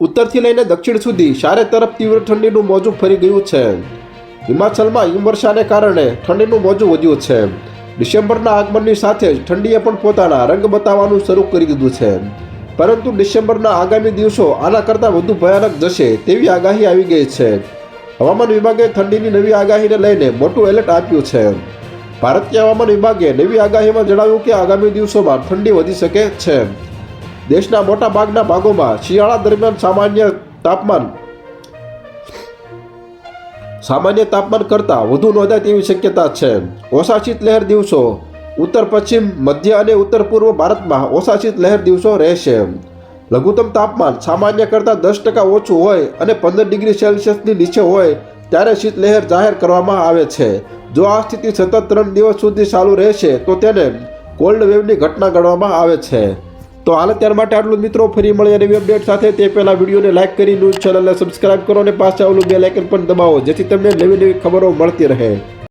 ઉત્તરથી લઈને દક્ષિણ સુધી ચારે તરફ તીવ્ર ઠંડીનું મોજું ફરી ગયું છે. હિમાચલમાં હિમવર્ષાને કારણે ઠંડીનું મોજું વધ્યું છે. ડિસેમ્બરના આગમનની સાથે જ ઠંડીએ પણ પોતાના રંગ બતાવવાનું શરૂ કરી દીધું છે. પરંતુ ડિસેમ્બરના આગામી દિવસો આના કરતાં વધુ ભયાનક જશે તેવી આગાહી આવી ગઈ છે. હવામાન વિભાગે ઠંડીની નવી આગાહીને લઈને મોટું એલર્ટ આપ્યું છે. ભારતીય હવામાન વિભાગે નવી આગાહીમાં જણાવ્યું કે આગામી દિવસોમાં ઠંડી વધી શકે છે. દેશના મોટા ભાગના ભાગોમાં શિયાળા દરમિયાન સામાન્ય તાપમાન સામાન્ય તાપમાન કરતાં વધુ નોંધાય તેવી શક્યતા છે. ઓછા શીતલહેર દિવસો ઉત્તર પશ્ચિમ, મધ્ય અને ઉત્તર પૂર્વ ભારતમાં ઓછા શીતલહેર દિવસો રહેશે. લઘુત્તમ તાપમાન સામાન્ય કરતાં દસ ટકા ઓછું હોય અને પંદર ડિગ્રી સેલ્સિયસની નીચે હોય ત્યારે શીતલહેર જાહેર કરવામાં આવે છે. જો આ સ્થિતિ સતત ત્રણ દિવસ સુધી ચાલુ રહેશે, તો તેને કોલ્ડ વેવની ઘટના ગણવામાં આવે છે. તો હાલ ત્યાર માટે આટલું મિત્રો, ફરી મળીએ નવી અપડેટ સાથે. તે પહેલાં વિડીયોને લાઇક કરી, ન્યૂઝ ચેનલને સબસ્ક્રાઇબ કરો અને પાછા આવેલું બે લાઇકન પણ દબાવો, જેથી તમને નવી નવી ખબરો મળતી રહે.